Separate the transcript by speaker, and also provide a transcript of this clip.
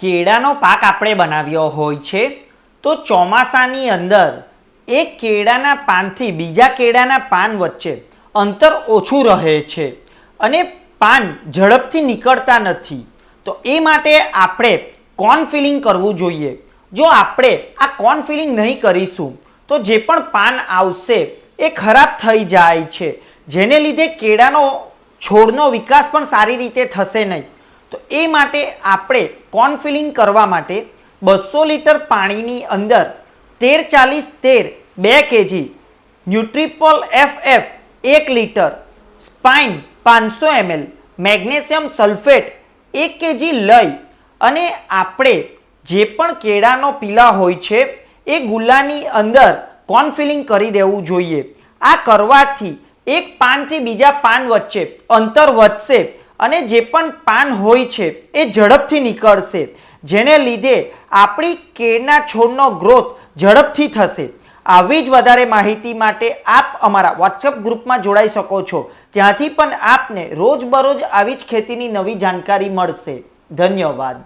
Speaker 1: કેળાનો પાક આપણે બનાવ્યો હોય છે, તો ચોમાસાની અંદર એક કેળાના પાનથી બીજા કેળાના પાન વચ્ચે અંતર ઓછું રહે છે અને પાન ઝડપથી નીકળતા નથી. તો એ માટે આપણે કોર્ન ફિલિંગ કરવું જોઈએ. જો આપણે આ કોર્ન ફિલિંગ નહીં કરીશું, તો જે પણ પાન આવશે એ ખરાબ થઈ જાય છે. જેને લીધે કેળાનો છોડનો વિકાસ પણ સારી રીતે થશે નહીં. તો એ માટે આપણે કોર્ન ફિલિંગ કરવા માટે બસો લીટર પાણીની અંદર તેર ચાલીસ તેર બે કેજી ન્યુટ્રીપોલ એફ એફ એક લીટર સ્પાઇન પાંચસો એમએલ મેગ્નેશિયમ સલ્ફેટ એક કેજી લઈ અને આપણે જે પણ કેળાનો પીલા હોય છે એ ગુલ્લાની અંદર કોર્ન ફિલિંગ કરી દેવું જોઈએ. આ કરવાથી એક પાનથી બીજા પાન વચ્ચે અંતર વધશે અને જે પણ પાન હોય છે, એ ઝડપથી નીકળશે, જેને લીધે આપણી કેળના છોડનો ગ્રોથ ઝડપથી થશે. આવી જ વધારે માહિતી માટે આપ અમારા વોટ્સઅપ ગ્રુપમાં જોડાઈ શકો છો. ત્યાંથી પણ આપને રોજબરોજ આવી જ ખેતીની નવી જાણકારી મળશે. ધન્યવાદ.